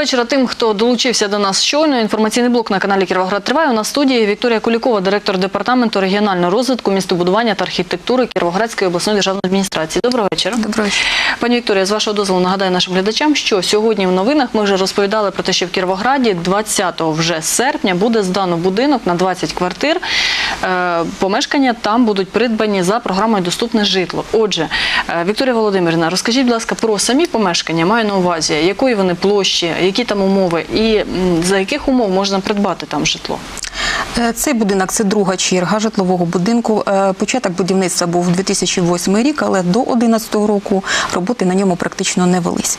вечора тим, хто долучився до нас щойно. Інформаційний блок на каналі Кіровоград триває. У нас студії Вікторія Кулікова, директор департаменту регіонального розвитку, містобудування та архітектури Кіровоградської обласної державної адміністрації. Доброго вечора. Доброго вечора. Пані Вікторія, з вашого дозволу нагадаю нашим глядачам, що сьогодні в новинах ми вже розповідали про те, що в Кіровограді 20 вже серпня буде здано будинок на 20 квартир. Е, Помешкання там будуть придбані за програмою Доступне житло. Отже, е, Вікторія Володимирівна, розкажіть, будь ласка, про самі помешкання. Маю на увазі, якої вони площі, які там умови, і за яких умов можна придбати там житло. Е, Цей будинок це друга черга житлового будинку. Е, Початок будівництва був 2008 рік, але до 2011 року роботи на ньому практично не велись.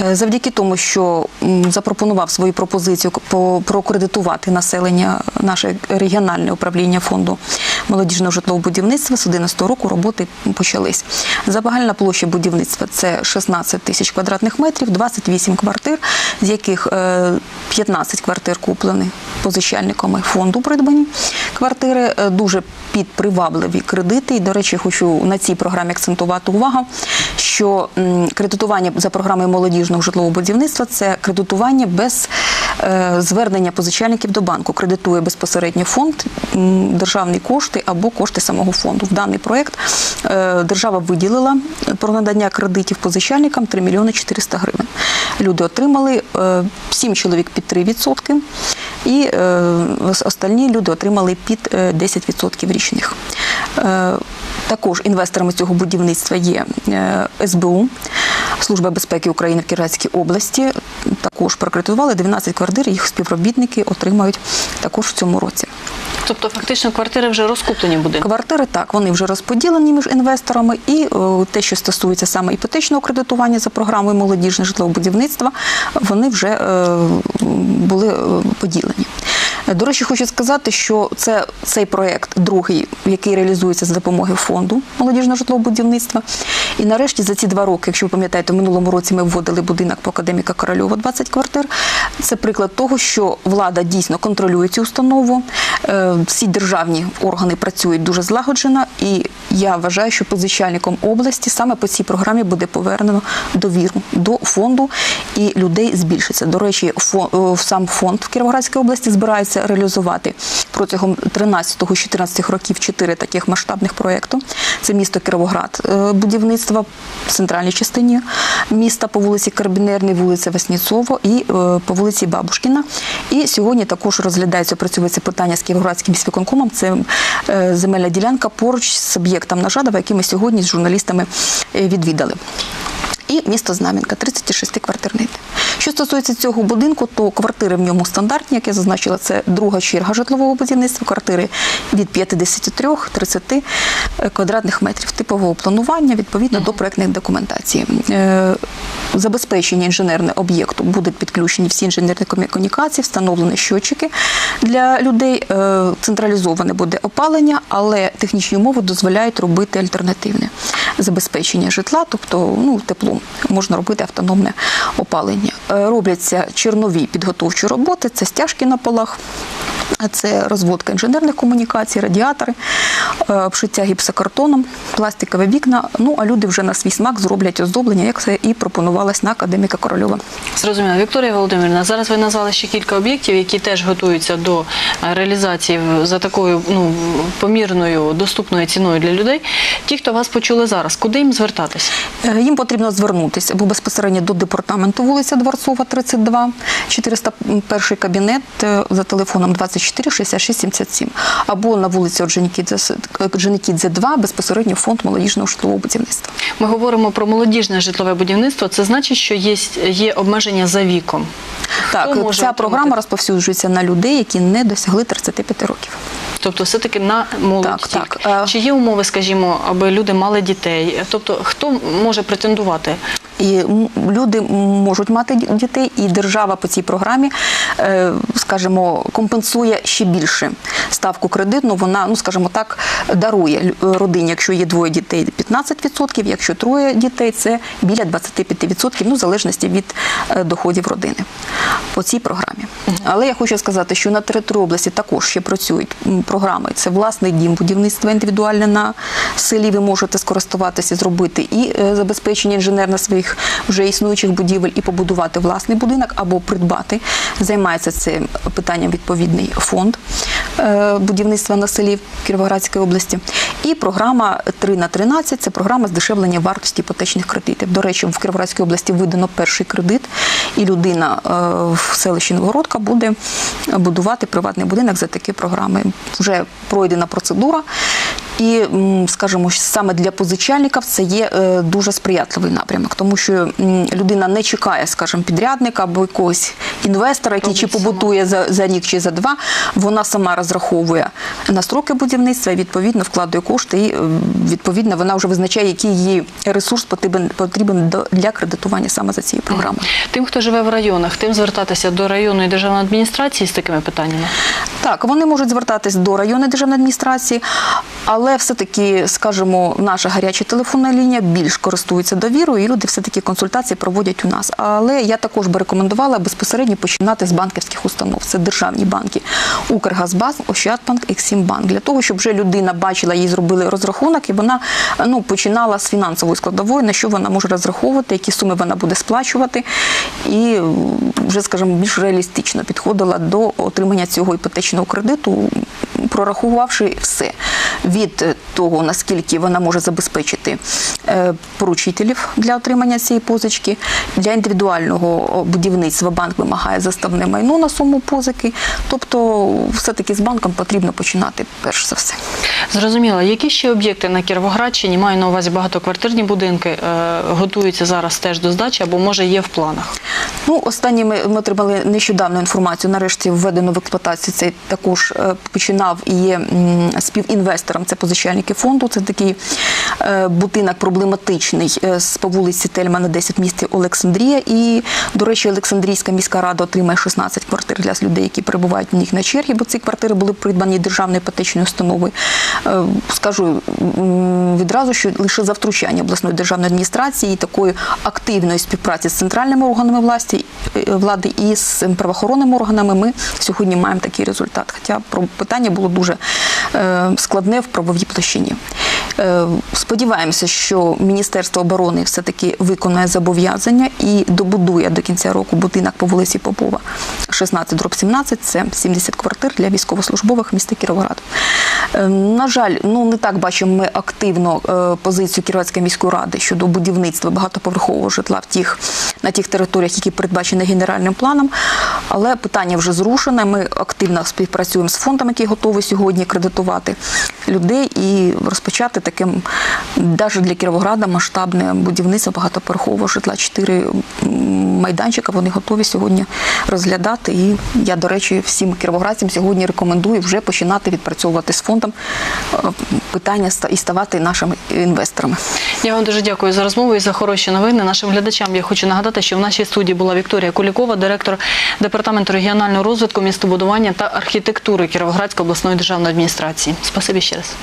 Е, Завдяки тому, що запропонував свою пропозицію по- прокредитувати населення наше регіональне управління фонду молодіжного житлового будівництва з 2011 року роботи почались. Загальна площа будівництва це 16 тисяч квадратних метрів, 28 квартир, з яких е, 15 квартир куплені позичальниками фонду придбані квартири, е, дуже під привабливі кредити. І, до речі, хочу на цій програмі акцентувати увагу, що кредитування за програмою молодіжного житлового будівництва це кредитування без е, звернення позичальників до банку. Кредитує безпосередньо фонд, державні кошти або кошти самого фонду. В даний проект е, держава виділила про надання кредитів позичальникам 3 мільйони 400 гривень. Люди отримали 7 чоловік під 3%, і е, остальні люди отримали під е, 10% річних. Е, Також інвесторами цього будівництва є е, СБУ, Служба безпеки України в Кіровоградській області. Також прокредитували 12 квартир, їх співробітники отримають також в цьому році. Тобто, фактично, квартири вже розкуплені будинки. Квартири так, вони вже розподілені між інвесторами, і е, те, що стосується саме іпотечного кредитування за програмою молодіжне житлове будівництва, вони вже е, були е, поділені. До речі, хочу сказати, що це цей проект другий, який реалізується за допомогою фонду молодіжного житлового будівництва. І нарешті за ці два роки, якщо ви пам'ятаєте, в минулому році ми вводили будинок по академіка Корольова 20 квартир. Це приклад того, що влада дійсно контролює цю установу. Е, Всі державні органи працюють дуже злагоджено, і я вважаю, що позичальником області саме по цій програмі буде повернено довіру до фонду, і людей збільшиться. До речі, фо- е, сам фонд в Кіровоградській області збирається реалізувати протягом 13-14 років чотири таких масштабних проєкту. Це місто Кіровоград, е, будівництво в центральній частині міста по вулиці Карбінерний, вулиця Весніцово і е, по вулиці Бабушкіна. І сьогодні також розглядається, опрацьовується питання з Кіровоградським міськвиконкомом. Це земельна ділянка поруч з об'єктом Нажадова, який ми сьогодні з журналістами відвідали. І місто Знам'янка 36 квартирний. Що стосується цього будинку, то квартири в ньому стандартні, як я зазначила, це друга черга житлового будівництва, квартири від 53-30 квадратних метрів типового планування відповідно до проектних документацій. Забезпечення інженерне об'єкту будуть підключені всі інженерні комунікації, встановлені щотчики для людей. Е, Централізоване буде опалення, але технічні умови дозволяють робити альтернативне забезпечення житла, тобто ну, теплом можна робити автономне опалення. Е, Робляться чернові підготовчі роботи, це стяжки на полах. Це розводка інженерних комунікацій, радіатори, е, обшиття гіпсокартоном, пластикові вікна. Ну а люди вже на свій смак зроблять оздоблення, як це і пропонувалось на академіка Корольова. Зрозуміло. Вікторія Володимирівна, зараз ви назвали ще кілька об'єктів, які теж готуються до е, реалізації за такою ну, помірною, доступною ціною для людей. Ті, хто вас почули зараз, куди їм звертатися? Е, Їм потрібно звернутися або безпосередньо до департаменту вулиця Дворцова, 32, 401 кабінет за телефоном 24 66 77, або на вулиці Орджонікідзе, Орджонікідзе 2, безпосередньо фонд молодіжного житлового будівництва. Ми говоримо про молодіжне житлове будівництво. Це значить, що є, є обмеження за віком. Так, Хто може ця отримати? програма розповсюджується на людей, які не досягли 35 років. Тобто, все-таки на молодь Так, так. Е, Чи є умови, скажімо, аби люди мали дітей? Тобто, хто може претендувати? І люди можуть мати дітей, і держава по цій програмі, е, скажімо, компенсує ще більше ставку кредитну. Вона, ну скажімо так, дарує родині, якщо є двоє дітей, 15%, якщо троє дітей, це біля 25%, ну в залежності від е, доходів родини по цій програмі. Але я хочу сказати, що на території області також ще працюють програми. Це власний дім, будівництво індивідуальне на селі. Ви можете скористуватися, зробити і е, забезпечення інженерно своїх вже існуючих будівель і побудувати власний будинок або придбати. Займається цим питанням відповідний фонд будівництва на селі Кіровоградської області. І програма 3 на 13 – це програма здешевлення вартості іпотечних кредитів. До речі, в Кіровоградській області видано перший кредит, і людина е, в селищі Новгородка буде будувати приватний будинок за такі програми. Вже пройдена процедура. І, скажімо, саме для позичальників це є е, дуже сприятливий напрямок, тому що людина не чекає, скажімо, підрядника або якогось інвестора, який чи побутує за, за рік чи за два. Вона сама розраховує на строки будівництва, і відповідно вкладує кошти, і е, відповідно вона вже визначає, який їй ресурс потрібен, потрібен для кредитування саме за цією програмою. Тим, хто живе в районах, тим звертатися до районної державної адміністрації з такими питаннями. Так, вони можуть звертатись до районної державної адміністрації, але все-таки, скажімо, наша гаряча телефонна лінія більш користується довірою, і люди все-таки консультації проводять у нас. Але я також би рекомендувала безпосередньо починати з банківських установ. Це державні банки Укргазбанк, Ощадбанк, Ексімбанк. Для того, щоб вже людина бачила, їй зробили розрахунок, і вона ну, починала з фінансової складової, на що вона може розраховувати, які суми вона буде сплачувати, і вже, скажімо, більш реалістично підходила до отримання цього іпотечного кредиту, прорахувавши все від того, наскільки вона може забезпечити е, поручителів для отримання цієї позички. Для індивідуального будівництва банк вимагає заставне майно на суму позики. Тобто, все-таки з банком потрібно починати перш за все. Зрозуміло, які ще об'єкти на Кіровоградщині, маю на увазі багатоквартирні будинки, е, готуються зараз теж до здачі або може є в планах? Ну, останні ми, ми отримали нещодавно інформацію. Нарешті введено в експлуатацію. Це також е, починав і є співінвестором. Це позичальники фонду. Це такий е, будинок проблематичний е, з по вулиці Тельмана, 10 в місті Олександрія. І, до речі, Олександрійська міська рада отримає 16 квартир для людей, які перебувають в них на чергі, бо ці квартири були придбані державною іпотечною установою. Скажу відразу, що лише за втручання обласної державної адміністрації і такої активної співпраці з центральними органами власті е, влади і з правоохоронними органами ми сьогодні маємо такий результат. Хоча питання було дуже е, складне в правовій площині. Е, Сподіваємося, що Міністерство оборони все-таки виконає зобов'язання і добудує до кінця року будинок по вулиці Попова 16 дроб 17, це 70 квартир для військовослужбових міста Кіровоград. Е, На жаль, ну не так бачимо ми активно е, позицію Кіровоградської міської ради щодо будівництва багатоповерхового житла в тих, на тих територіях, які передбачені генеральним планом. Але питання вже зрушене. Ми активно співпрацюємо з фондом, який готовий сьогодні кредитувати людей і розпочати таким навіть для Кіровограда масштабне будівництво багатоповерхового житла. Чотири майданчика вони готові сьогодні розглядати. І я, до речі, всім кіровоградцям сьогодні рекомендую вже починати відпрацьовувати з фондом е, питання і ставати нашими інвесторами. Я вам дуже дякую за розмову і за хороші новини. Нашим глядачам я хочу нагадати, що в нашій студії була Вікторія Кулікова, директор департаменту регіонального розвитку, містобудування та архітектури Кіровоградської обласної державної адміністрації. Спасибі ще раз.